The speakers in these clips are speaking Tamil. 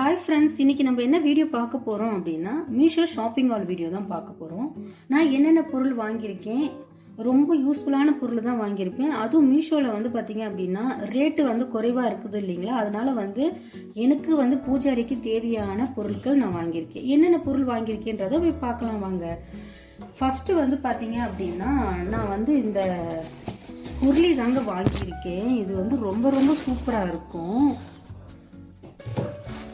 ஹாய் ஃப்ரெண்ட்ஸ் இன்னைக்கு நம்ம என்ன வீடியோ பார்க்க போகிறோம் அப்படின்னா மீஷோ ஷாப்பிங் ஹால் வீடியோ தான் பார்க்க போகிறோம் நான் என்னென்ன பொருள் வாங்கியிருக்கேன்? ரொம்ப யூஸ்ஃபுல்லான பொருள் தான் வாங்கியிருப்பேன். அதுவும் மீஷோவில் வந்து பார்த்தீங்க அப்படின்னா ரேட்டு வந்து குறைவாக இருக்குது இல்லைங்களா? அதனால வந்து எனக்கு வந்து பூஜாரிக்கு தேவையான பொருட்கள் நான் வாங்கியிருக்கேன். என்னென்ன பொருள் வாங்கியிருக்கேன்றதை போய் பார்க்கலாம் வாங்க. ஃபஸ்ட்டு வந்து பார்த்தீங்க அப்படின்னா நான் வந்து இந்த உருளி தாங்க வாங்கியிருக்கேன். இது வந்து ரொம்ப ரொம்ப சூப்பராக இருக்கும்.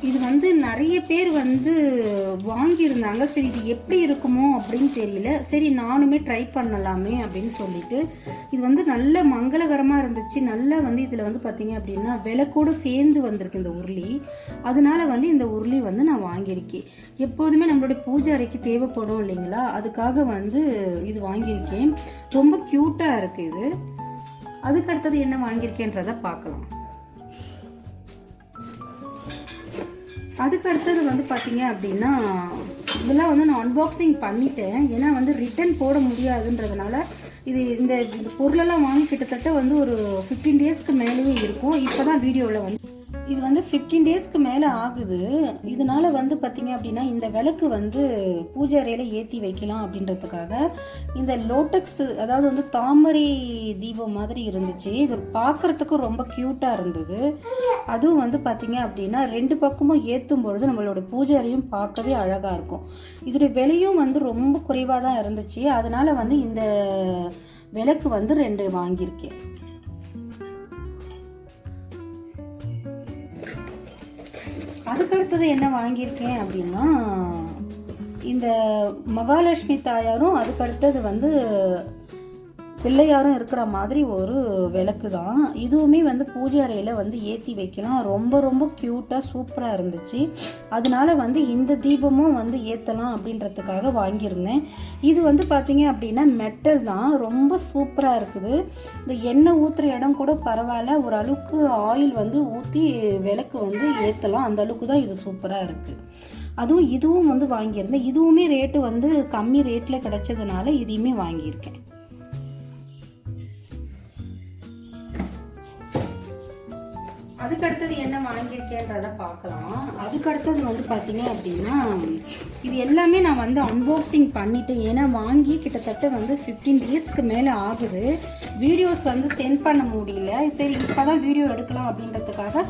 இது வந்து நிறைய பேர் வந்து வாங்கியிருந்தாங்க. சரி இது எப்படி இருக்குமோ அப்படின்னு தெரியல. சரி நானுமே ட்ரை பண்ணலாமே அப்படின்னு சொல்லிட்டு இது வந்து நல்ல மங்களகரமாக இருந்துச்சு. நல்லா வந்து இதில் வந்து பார்த்தீங்க அப்படின்னா விளக்கோடு சேர்ந்து வந்திருக்கு இந்த உருளி. அதனால வந்து இந்த உருளி வந்து நான் வாங்கியிருக்கேன். எப்போதுமே நம்மளுடைய பூஜை அறைக்கு தேவைப்படும் இல்லைங்களா? அதுக்காக வந்து இது வாங்கியிருக்கேன். ரொம்ப க்யூட்டாக இருக்குது இது. அதுக்கு அடுத்தது என்ன வாங்கியிருக்கேன்றதை பார்க்கலாம். அதுக்கு அடுத்தது வந்து பார்த்தீங்க அப்படின்னா இதெல்லாம் வந்து நான் அன்பாக்சிங் பண்ணிட்டேன். ஏன்னா வந்து ரிட்டர்ன் போட முடியாதுன்றதுனால இது இந்த இந்த பொருளெல்லாம் வாங்கி கிட்டத்தட்ட வந்து ஒரு ஃபிஃப்டீன் டேஸ்க்கு மேலேயே இருக்கும். இப்போ தான் வீடியோவில் வந்து இது வந்து ஃபிஃப்டீன் டேஸ்க்கு மேலே ஆகுது. இதனால வந்து பார்த்தீங்க அப்படின்னா இந்த விளக்கு வந்து பூஜை அறையில் ஏற்றி வைக்கலாம் அப்படின்றதுக்காக இந்த லோட்டக்ஸ் அதாவது வந்து தாமரை தீபம் மாதிரி இருந்துச்சு. இது பார்க்குறதுக்கு ரொம்ப க்யூட்டாக இருந்தது. அதுவும் வந்து பார்த்தீங்க அப்படின்னா ரெண்டு பக்கமும் ஏற்றும் பொழுது நம்மளோட பூஜை அறையும் பார்க்கவே அழகாக இருக்கும். இதோடைய விலையும் வந்து ரொம்ப குறைவாக தான் இருந்துச்சு. அதனால் வந்து இந்த விளக்கு வந்து ரெண்டு வாங்கியிருக்கேன். அதுக்கடுத்தது என்ன வாங்கியிருக்கேன் அப்படின்னா இந்த மகாலட்சுமி தாயாரும் அதுக்கடுத்தது வந்து பிள்ளையாரும் இருக்கிற மாதிரி ஒரு விளக்கு தான். இதுவுமே வந்து பூஜை அறையில் வந்து ஏற்றி வைக்கலாம். ரொம்ப ரொம்ப க்யூட்டாக சூப்பராக இருந்துச்சு. அதனால வந்து இந்த தீபமும் வந்து ஏற்றலாம் அப்படின்றதுக்காக வாங்கியிருந்தேன். இது வந்து பார்த்தீங்க அப்படின்னா மெட்டல் தான். ரொம்ப சூப்பராக இருக்குது. இந்த எண்ணெய் ஊற்றுற இடம் கூட பரவாயில்ல. ஒரு அளவுக்கு ஆயில் வந்து ஊற்றி விளக்கு வந்து ஏற்றலாம் அந்த அளவுக்கு தான் இது சூப்பராக இருக்குது அதுவும் இதுவும் வந்து வாங்கியிருந்தேன். இதுவுமே ரேட்டு வந்து கம்மி ரேட்டில் கிடச்சதுனால இதையுமே வாங்கியிருக்கேன். அதுக்கடுத்தது என்ன வாங்கியிருக்கேன்றத பார்க்கலாம். அதுக்கடுத்தது வந்து பார்த்தீங்க அப்படின்னா இது எல்லாமே நான் வந்து அன்பாக்சிங் பண்ணிட்டேன். ஏன்னா வாங்கி கிட்டத்தட்ட வந்து ஃபிஃப்டீன் டேஸ்க்கு மேலே ஆகுது. வீடியோஸ் வந்து சென்ட் பண்ண முடியல. சரி இப்போ தான் வீடியோ எடுக்கலாம் அப்படின்றதுக்காக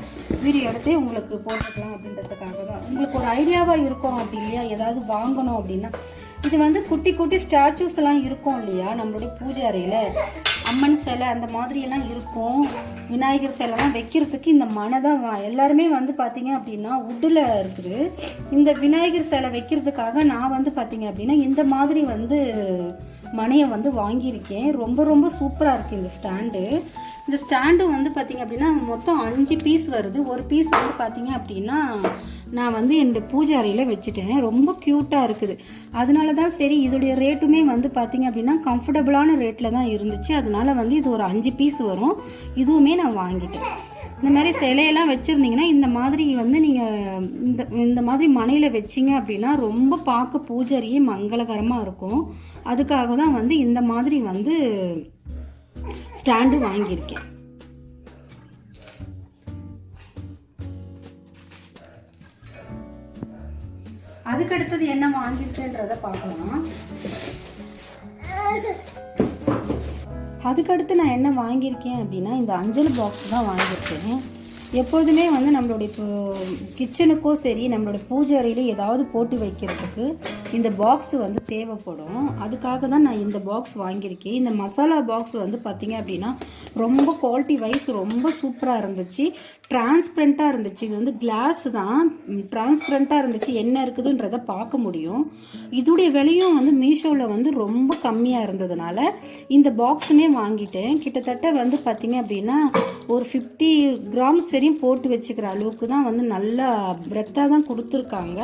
வீடியோ எடுத்தே உங்களுக்கு போட்டுக்கலாம் அப்படின்றதுக்காக தான். உங்களுக்கு ஒரு ஐடியாவாக இருக்கும் அப்படி இல்லையா? ஏதாவது வாங்கணும் அப்படின்னா. இது வந்து குட்டி குட்டி ஸ்டாச்சூஸ் எல்லாம் இருக்கும் இல்லையா? நம்மளுடைய பூஜை அறையில். அம்மன் சிலை அந்த மாதிரியெல்லாம் இருக்கும். விநாயகர் சிலைலாம் வைக்கிறதுக்கு இந்த மனை தான் வா- எல்லாருமே வந்து பார்த்தீங்க அப்படின்னா உட்டில் இருக்குது. இந்த விநாயகர் சிலை வைக்கிறதுக்காக நான் வந்து பார்த்தீங்க அப்படின்னா இந்த மாதிரி வந்து மனையை வந்து வாங்கியிருக்கேன். ரொம்ப ரொம்ப சூப்பராக இருக்குது இந்த ஸ்டாண்டு. இந்த ஸ்டாண்டு வந்து பார்த்தீங்க அப்படின்னா மொத்தம் அஞ்சு பீஸ் வருது. ஒரு பீஸ் வந்து பார்த்தீங்க அப்படின்னா நான் வந்து என்னோட பூஜை அறையில் வச்சுட்டேன். ரொம்ப க்யூட்டாக இருக்குது. அதனால தான் சரி இதோடைய ரேட்டுமே வந்து பார்த்திங்க அப்படின்னா கம்ஃபர்டபுளான ரேட்டில் தான் இருந்துச்சு. அதனால வந்து இது ஒரு அஞ்சு பீஸ் வரும். இதுவுமே நான் வாங்கிட்டேன். இந்த மாதிரி சிலையெல்லாம் வச்சுருந்தீங்கன்னா இந்த மாதிரி வந்து நீங்கள் இந்த இந்த மாதிரி மனையில் வச்சிங்க அப்படின்னா ரொம்ப பார்க்க பூஜாரியே மங்களகரமாக இருக்கும். அதுக்காக தான் வந்து இந்த மாதிரி வந்து ஸ்டாண்டு வாங்கியிருக்கேன். அதுக்கு அடுத்தது என்ன வாங்கிருச்சுன்றத பார்க்கலாம். அதுக்கடுத்து நான் என்ன வாங்கியிருக்கேன் அப்படின்னா இந்த அஞ்சல் பாக்ஸ் தான் வாங்கியிருக்கேன். எப்பொழுதுமே வந்து நம்மளுடைய கிச்சனுக்கோ சரி நம்மளோட பூஜை அறையில ஏதாவது போட்டு வைக்கிறதுக்கு இந்த பாக்ஸ் வந்து தேவைப்படும். அதுக்காக தான் நான் இந்த பாக்ஸ் வாங்கியிருக்கேன். இந்த மசாலா பாக்ஸ் வந்து பார்த்தீங்க அப்படின்னா ரொம்ப குவாலிட்டி வைஸ் ரொம்ப சூப்பராக இருந்துச்சு. டிரான்ஸ்பரண்ட்டாக இருந்துச்சு. இது வந்து கிளாஸ் தான். டிரான்ஸ்பரண்ட்டாக இருந்துச்சு. என்ன இருக்குதுன்றத பார்க்க முடியும். இதோடைய விலையும் வந்து மீஷோவில் வந்து ரொம்ப கம்மியாக இருந்ததுனால இந்த பாக்ஸுமே வாங்கிட்டேன். கிட்டத்தட்ட வந்து பார்த்தீங்க அப்படின்னா ஒரு ஃபிஃப்டி கிராம்ஸ் வரையும் போட்டு வச்சுக்கிற அளவுக்கு தான் வந்து நல்லா பிரெத்தாக தான் கொடுத்துருக்காங்க.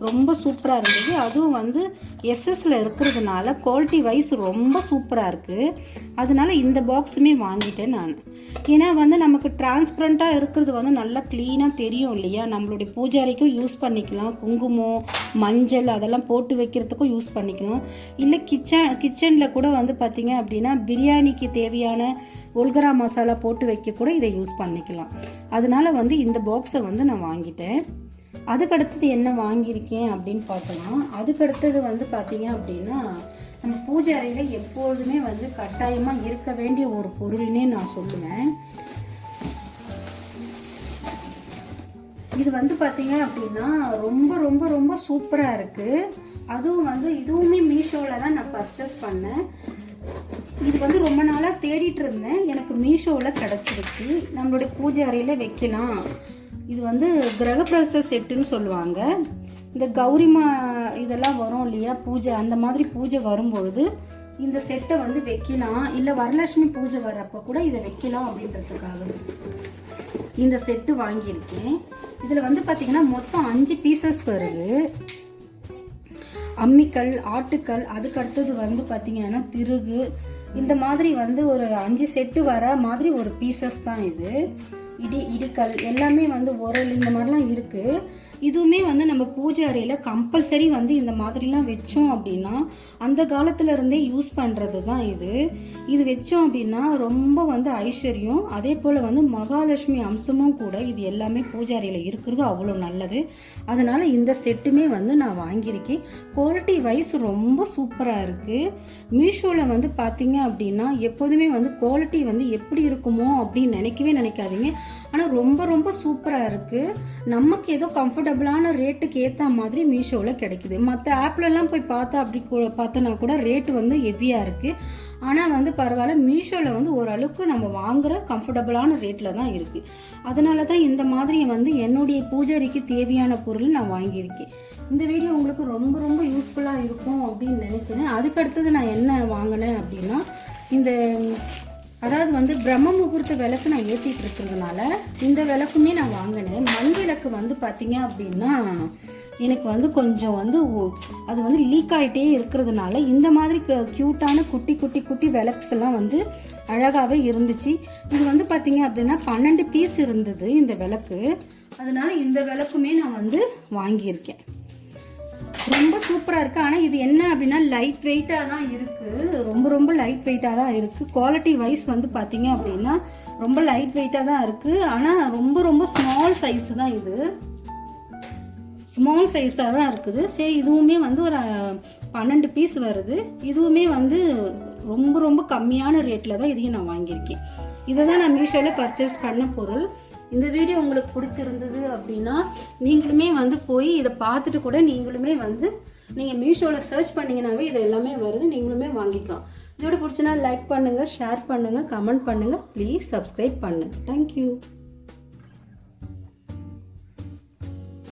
ரொம்ப சூப்பராக இருந்தது. அதுவும் வந்து எஸ்எஸ்ல இருக்கிறதுனால குவாலிட்டி வைஸ் ரொம்ப சூப்பராக இருக்குது அதனால இந்த பாக்ஸுமே வாங்கிட்டேன் நான். ஏன்னா வந்து நமக்கு டிரான்ஸ்பரண்ட்டாக இருக்கிறது வந்து நல்லா க்ளீனாக தெரியும் இல்லையா? நம்மளுடைய பூஜாரிக்கும் யூஸ் பண்ணிக்கலாம். குங்குமம் மஞ்சள் அதெல்லாம் போட்டு வைக்கிறதுக்கும் யூஸ் பண்ணிக்கலாம். இல்லை கிச்சன் கிச்சனில் கூட வந்து பார்த்திங்க அப்படின்னா பிரியாணிக்கு தேவையான ஒல்கரா மசாலா போட்டு வைக்க கூட இதை யூஸ் பண்ணிக்கலாம். அதனால வந்து இந்த பாக்ஸை வந்து நான் வாங்கிட்டேன். அதுக்கடுத்தது என்ன வாங்கியிருக்கேன் அப்படின்னு பார்க்கலாம். அதுக்கடுத்தது வந்து பார்த்தீங்க அப்படின்னா நம்ம பூஜை அறையில் எப்பொழுதுமே வந்து கட்டாயமாக இருக்க வேண்டிய ஒரு பொருள்னே நான் சொல்லுவேன். இது வந்து பார்த்தீங்க அப்படின்னா ரொம்ப ரொம்ப ரொம்ப சூப்பராக இருக்குது அதுவும் வந்து இதுவுமே மீஷோவில் தான் நான் பர்ச்சேஸ் பண்ணேன். இது வந்து ரொம்ப நாளாக தேடிட்டு இருந்தேன். எனக்கு மீஷோவில் கிடச்சிருச்சு. நம்மளுடைய பூஜை அறையில் வைக்கலாம். இது வந்து கிரகப்பிரவேச செட்டுன்னு சொல்லுவாங்க. இந்த கௌரிமா இதெல்லாம் வரும் இல்லையா? பூஜை அந்த மாதிரி பூஜை வரும்பொழுது இந்த செட்டை வந்து வைக்கலாம். இல்லை வரலட்சுமி பூஜை வர்றப்ப கூட இதை வைக்கலாம் அப்படின்றதுக்காக. இந்த செட்டு வாங்கியிருக்கேன். இதில் வந்து பார்த்தீங்கன்னா மொத்தம் அஞ்சு பீசஸ் வருது. அம்மிக்கல் ஆட்டுக்கல் அதுக்கு அடுத்தது வந்து பார்த்தீங்கன்னா திருகு. இந்த மாதிரி வந்து ஒரு அஞ்சு செட்டு வர மாதிரி ஒரு பீசஸ் தான் இது. இடி இடிக்கல் எல்லாமே வந்து உரல் இந்த மாதிரிலாம் இருக்குது இதுவுமே வந்து நம்ம பூஜை அறையில் கம்பல்சரி வந்து இந்த மாதிரிலாம் வச்சோம் அப்படின்னா அந்த காலத்துல இருந்தே யூஸ் பண்ணுறது தான் இது. இது வச்சோம் அப்படின்னா ரொம்ப வந்து ஐஸ்வர்யம். அதே போல் வந்து மகாலட்சுமி அம்சமும் கூட இது எல்லாமே பூஜை அறையில் இருக்கிறது அவ்வளோ நல்லது. அதனால் இந்த செட்டுமே வந்து நான் வாங்கியிருக்கேன். குவாலிட்டி வைஸ் ரொம்ப சூப்பராக இருக்குது மீஷோவில் வந்து பார்த்தீங்க அப்படின்னா எப்போதுமே வந்து குவாலிட்டி வந்து எப்படி இருக்குமோ அப்படின்னு நினைக்கவே நினைக்காதீங்க. ஆனால் ரொம்ப ரொம்ப சூப்பராக இருக்குது நமக்கு ஏதோ கம்ஃபர்டபுளான ரேட்டுக்கு ஏற்ற மாதிரி மீஷோவில் கிடைக்குது. மற்ற ஆப்லலாம் போய் பார்த்தா அப்படி பார்த்தோன்னா கூட ரேட்டு வந்து ஹெவியாக இருக்குது ஆனால் வந்து பரவாயில்ல மீஷோவில் வந்து ஓரளவுக்கு நம்ம வாங்குற கம்ஃபர்டபுளான ரேட்டில் தான் இருக்குது அதனால தான் இந்த மாதிரி வந்து என்னுடைய பூஜாரிக்கு தேவையான பொருள் நான் வாங்கியிருக்கேன். இந்த வீடியோ உங்களுக்கு ரொம்ப ரொம்ப யூஸ்ஃபுல்லாக இருக்கும் அப்படின்னு நினைக்கிறேன். அதுக்கடுத்தது நான் என்ன வாங்கினேன் அப்படின்னா இந்த அதாவது வந்து பிரம்ம முகூர்த்த விளக்கு நான் ஏற்றிட்டு இருக்கிறதுனால இந்த விளக்குமே நான் வாங்கினேன். மண் விளக்கு வந்து பார்த்தீங்க அப்படின்னா எனக்கு வந்து கொஞ்சம் வந்து அது வந்து லீக் ஆகிட்டே இருக்கிறதுனால இந்த மாதிரி க்யூட்டான குட்டி குட்டி குட்டி விளக்ஸ் எல்லாம் வந்து அழகாகவே இருந்துச்சு. இது வந்து பார்த்தீங்க அப்படின்னா பன்னெண்டு பீஸ் இருந்தது இந்த விளக்கு. அதனால இந்த விளக்குமே நான் வந்து வாங்கியிருக்கேன். ரொம்ப சூப்பராக இருக்குது ஆனால் இது என்ன அப்படின்னா லைட் வெயிட்டாக தான் இருக்குது ரொம்ப ரொம்ப லைட் வெயிட்டாக தான் இருக்குது குவாலிட்டி வைஸ் வந்து பார்த்தீங்க அப்படின்னா ரொம்ப லைட் வெயிட்டாக தான் இருக்குது ஆனால் ரொம்ப ரொம்ப ஸ்மால் சைஸ் தான் இது. ஸ்மால் சைஸாக தான் இருக்குது. சரி இதுவுமே வந்து ஒரு பன்னெண்டு பீஸ் வருது. இதுவுமே வந்து ரொம்ப ரொம்ப கம்மியான ரேட்டில் தான் இதையும் நான் வாங்கியிருக்கேன். இதை தான் நான் மீஷோவில் பர்ச்சேஸ் பண்ண பொருள். இந்த வீடியோ உங்களுக்கு பிடிச்சிருந்தது அப்படின்னா நீங்களுமே வந்து போய் இதை பார்த்துட்டு கூட நீங்களுமே வந்து நீங்கள் மீஷோவில் சர்ச் பண்ணிங்கனாவே இது எல்லாமே வருது நீங்களுமே வாங்கிக்கலாம். இதோட பிடிச்சினா லைக் பண்ணுங்கள் ஷேர் பண்ணுங்கள் கமெண்ட் பண்ணுங்கள் ப்ளீஸ் சப்ஸ்கிரைப் பண்ணுங்கள் தேங்க்யூ